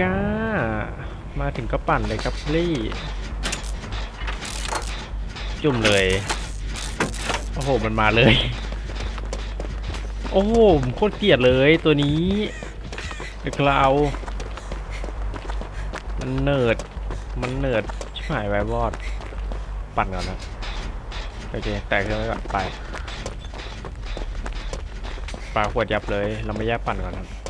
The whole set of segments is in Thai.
ก้า มาถึงก็ปั่นเลยครับลี่ จุ่มเลย โอ้โห มันมาเลย โอ้โหผมโคตรเกลียดเลยตัวนี้เดกลาวมันเนิร์ด มันเนิร์ดชิบหายไวบอด ปั่นก่อนนะ โอเค แตกเครื่องไว้ก่อนไปปลาขวดยับเลย เราไม่แยกปั่นก่อนครับ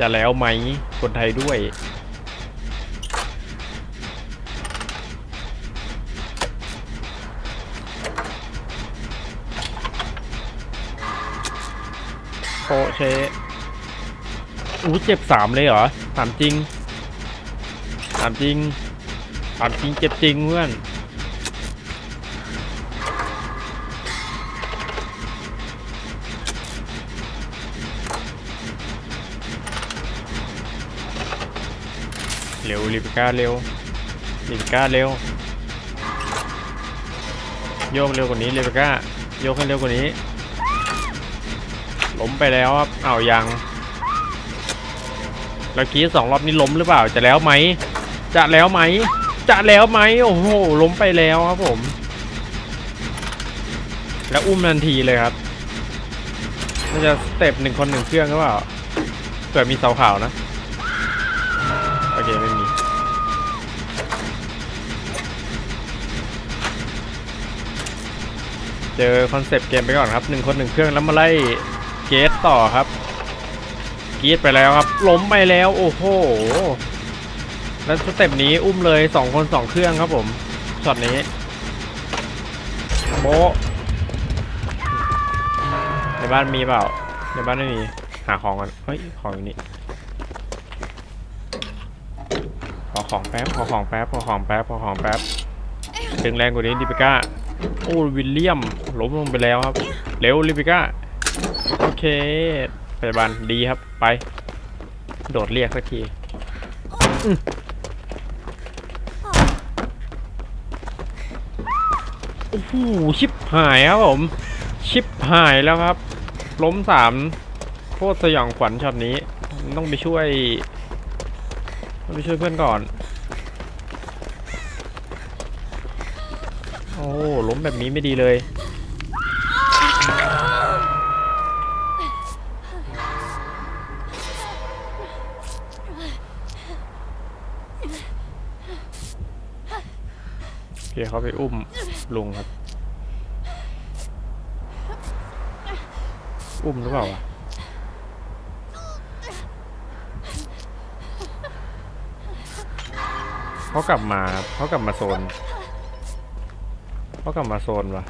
จะแล้วไหมคนไทยด้วยโปะเชอู้เจ็บสามเลยเหรอถามจริงถามจริงถามจริงเจ็บจริงเพื่อน เร็วลิปิก้าเร็วลิปิก้าเร็ว โยกเร็วกว่านี้ลิปิก้าโยกให้เร็วกว่านี้ล้มไปแล้วครับอ้าวยังเมื่อกี้สองรอบนี้ล้มหรือเปล่าจะแล้วไหมจะแล้วไหมจะแล้วไหมโอ้โหล้มไปแล้วครับผม แล้วอุ้มทันทีเลยครับน่าจะสเต็ปหนึ่งคนหนึ่งเครื่องหรือเปล่าเผื่อมีเสาขาวนะ เคไม่มีเจอคอนเซปต์เกมไปก่อนครับหนึ่งคนหนึ่งเครื่องแล้วมาไล่เกตต่อครับกรีดไปแล้วครับ ล้มไปแล้วโอ้โห แล้วสเต็ปนี้อุ้มเลยสองคนสองเครื่องครับผมช็อตนี้โบในบ้านมีเปล่า ในบ้านไม่มีหาของกันเฮ้ยของอยู่นี่ ขอของแป๊บขอของแป๊บขอของแป๊บขอของแป๊บดึงแรงกว่านี้ดิปิก้าโอ้วิลเลียมล้มลงไปแล้วครับเร็วลิปิก้าโอเคพยาบาลดีครับไป โดดเรียกสักทีโอ้โหชิปหายครับผม ชิปหายแล้วครับ ล้มสามโคตรสยองขวัญช็อตนี้ ต้องไปช่วยต้องไปช่วยเพื่อนก่อน อ้ล้มแบบนี้ไม่ดีเลยโอเคเขาไปอุ้มลุงครับ อุ้มหรือเปล่าวะเขากลับมาเขากลับมาโซน เขากลับมาโซนวะ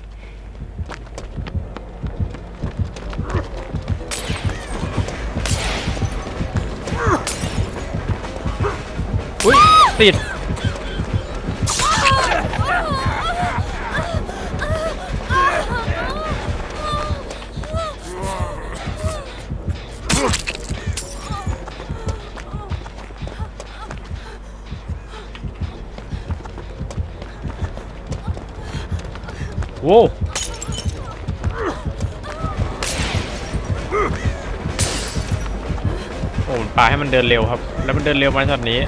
อุ้ยติด โอ้มันปาให้มันเดินเร็วครับ แล้วมันเดินเร็วมาช็อตนี้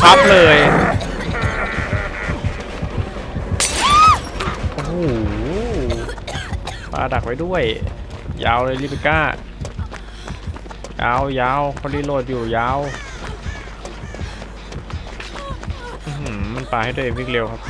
พับเลยโอ้โหปาดักไว้ด้วย ยาวเลยลิปิก้ายาวยาวเขารีโหลดอยู่ยาวมันปาให้ตัวเองวิ่งเร็วครับ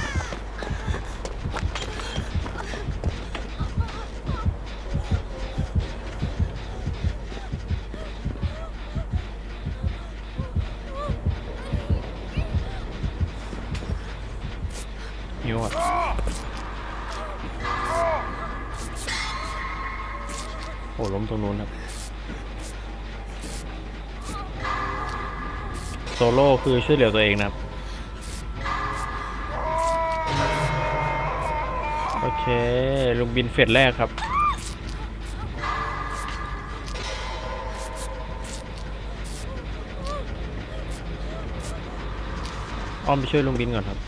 โซโล่คือช่วยเหลือตัวเองนะครับ โอเค ลุงบินเฟสแรกครับ อ้อมไปช่วยลุงบินก่อนครับ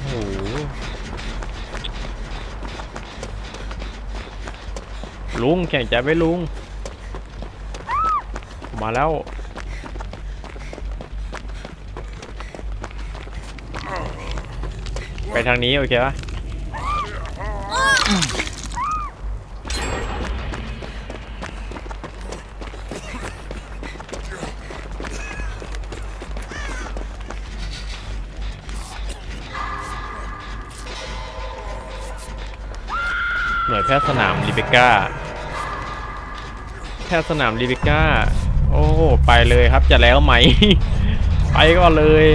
โอ้โหลุงแข่งใจไว้ลุง มาแล้ว ไปทางนี้ โอเคปะหน่วยแพทย์สนามลิเบก้าแพทย์สนามลิเบก้า โอ้โหไปเลยครับจะแล้วไหม ไปก็เลย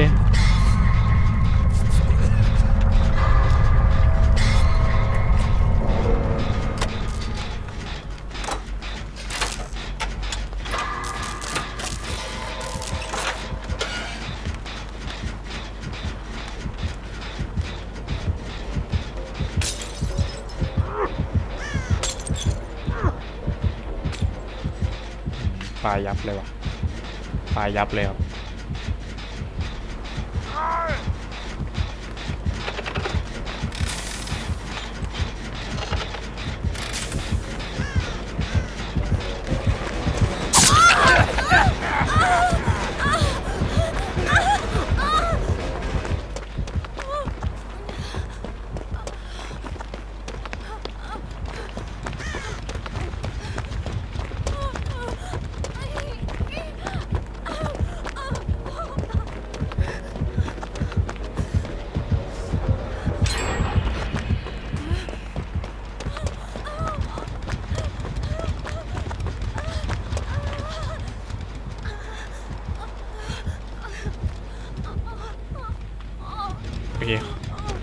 ยับเลยว่ะตายยับเลยครับ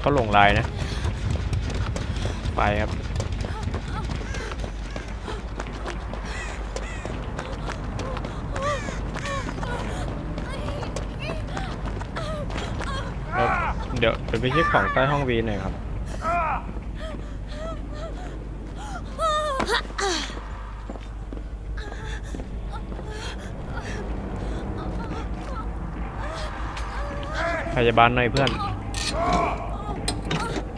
เขาหลงลายนะ ไปครับ เดี๋ยวเดี๋ยวไปเช็คของใต้ห้องวีหน่อยครับ พยาบาลหน่อยเพื่อน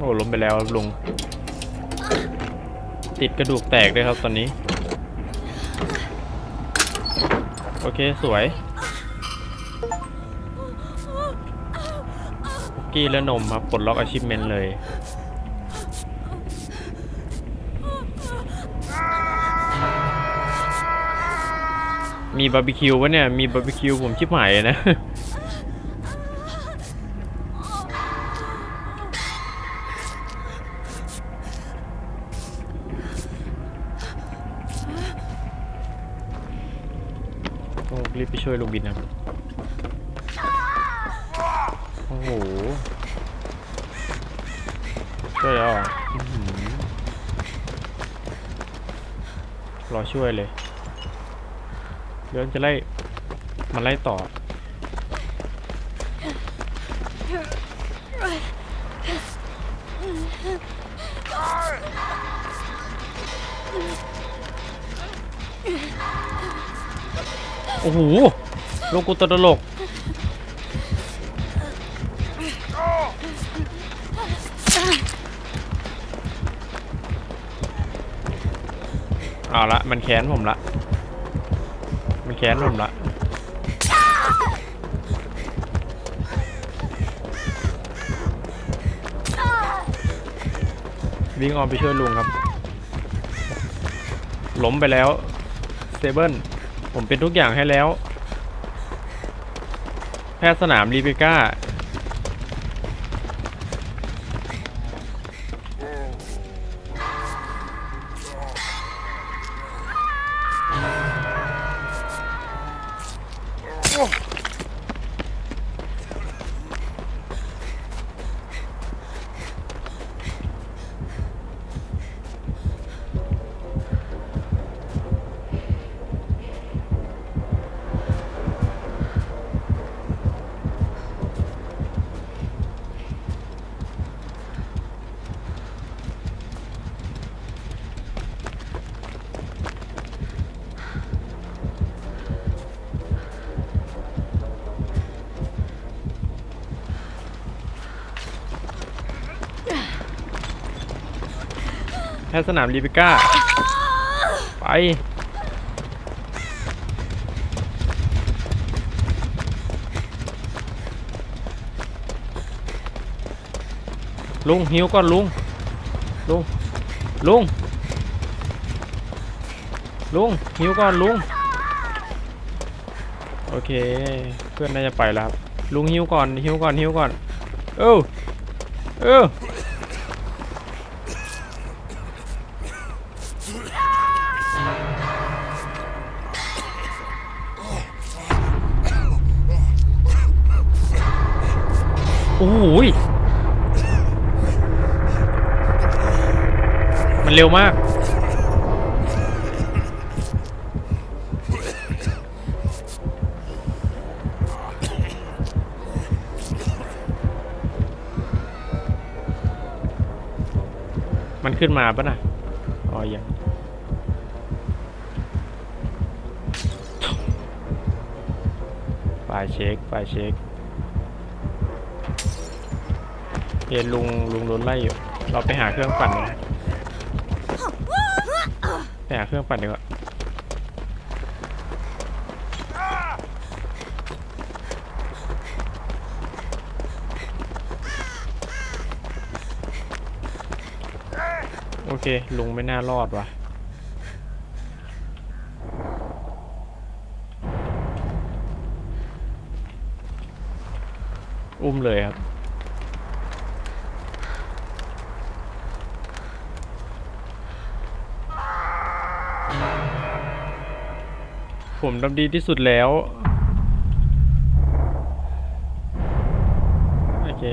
อ้ล้มไปแล้วครับลุง ติดกระดูกแตกด้วยครับตอนนี้ โอเคสวยคุกกี้และนมครับปลดล็อกอาชีพเมนเลย มีบาร์บีคิววะเนี่ย มีบาร์บีคิวผมชิบหายนะ โอ้รีบไปช่วยลุงบินครับ โอ้โห ช่วยแล้วรออื้อหือรอช่วยเลยเดี๋ยวจะไล่ มันไล่ต่อ โอ้โหลงกูตัวตลกเอาละมันแค้นผมละ มันแค้นผมละ วิ่งออนไปช่วยลุงครับ ล้มไปแล้วเซเบิล ผมเป็นทุกอย่างให้แล้ว แพทย์สนามรีเบก้า ทย์สนามลีปิก้า ไป ลุงหิวก่อนลุง ลุง ลุง ลุงหิวก่อนลุง โอเค เพื่อนน่าจะไปแล้วครับ ลุงหิวก่อนหิวก่อนหิวก่อน เออเออ หยมันเร็วมาก มันขึ้นมาปะนะอ๋อยังไฟเช็คไฟเช็ค เย็นลุงลุงโดนไล่อยู่ เราไปหาเครื่องปั่นนะไปหาเครื่องปั่นดีกว่าโอเค ลุงไม่น่ารอดว่ะอุ้มเลยครับ ผมทำดีที่สุดแล้ว โอเค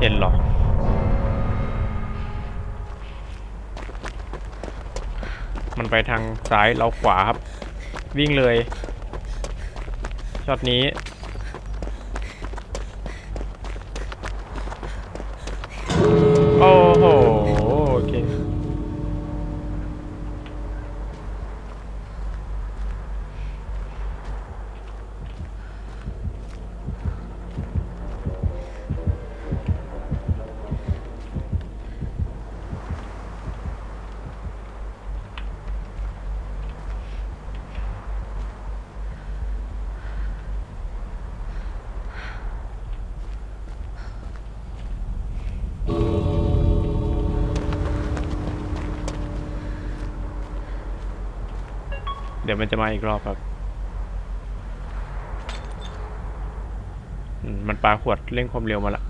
เห็นหรอ มันไปทางซ้ายเราขวาครับ วิ่งเลย ช็อตนี้ ดี๋ยวมันจะมาอีกรอบครับมันปลาขวดเร่งความเร็วมาละ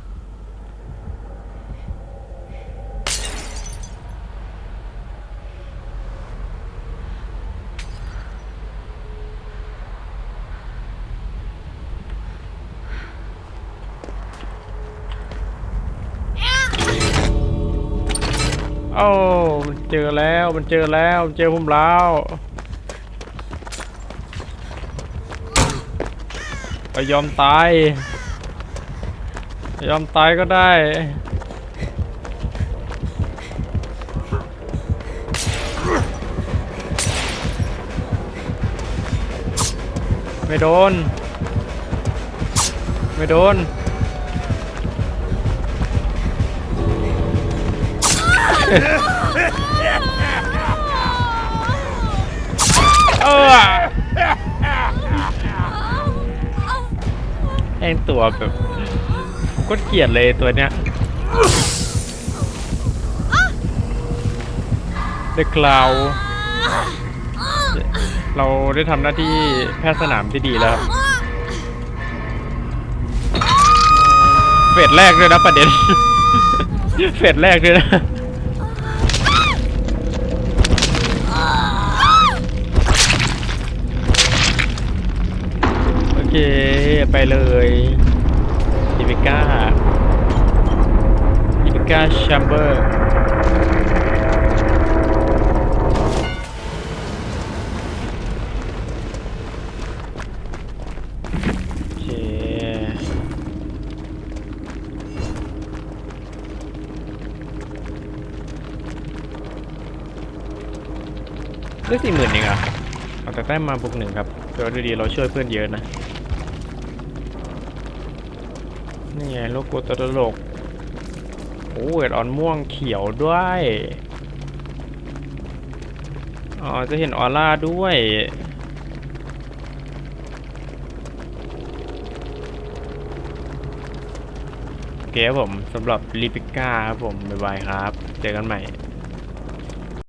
โอ้ามันเจอแล้ว มันเจอแล้ว มันเจอผมแล้ว ยอมตาย ยอมตายก็ได้ ไม่โดน ไม่โดนเออ แองตัวแบบก็เกลียดเลยตัวเนี้ย The Cloud เราได้ทำหน้าที่แพทย์สนามที่ดีแล้วเฟสแรกด้วยนะประเด็น เฟสแรกด้วยนะ เค ไปเลยอีพิก้าอีพิก้าแชมเบอร์โอเคได้สี่หมื่นเองอะเอาแต่แต้มมาบวกหนึ่งครับแต่ว่าดูดีเราช่วยเพื่อนเยอะนะ นี่ไงโลโก้ตัวตลกโอ้เอ็ดออนม่วงเขียวด้วยอ๋อจะเห็นออร่าด้วยโอเคครับผมสำหรับลิปิก้าครับผมบ๊ายบายครับ เจอกันใหม่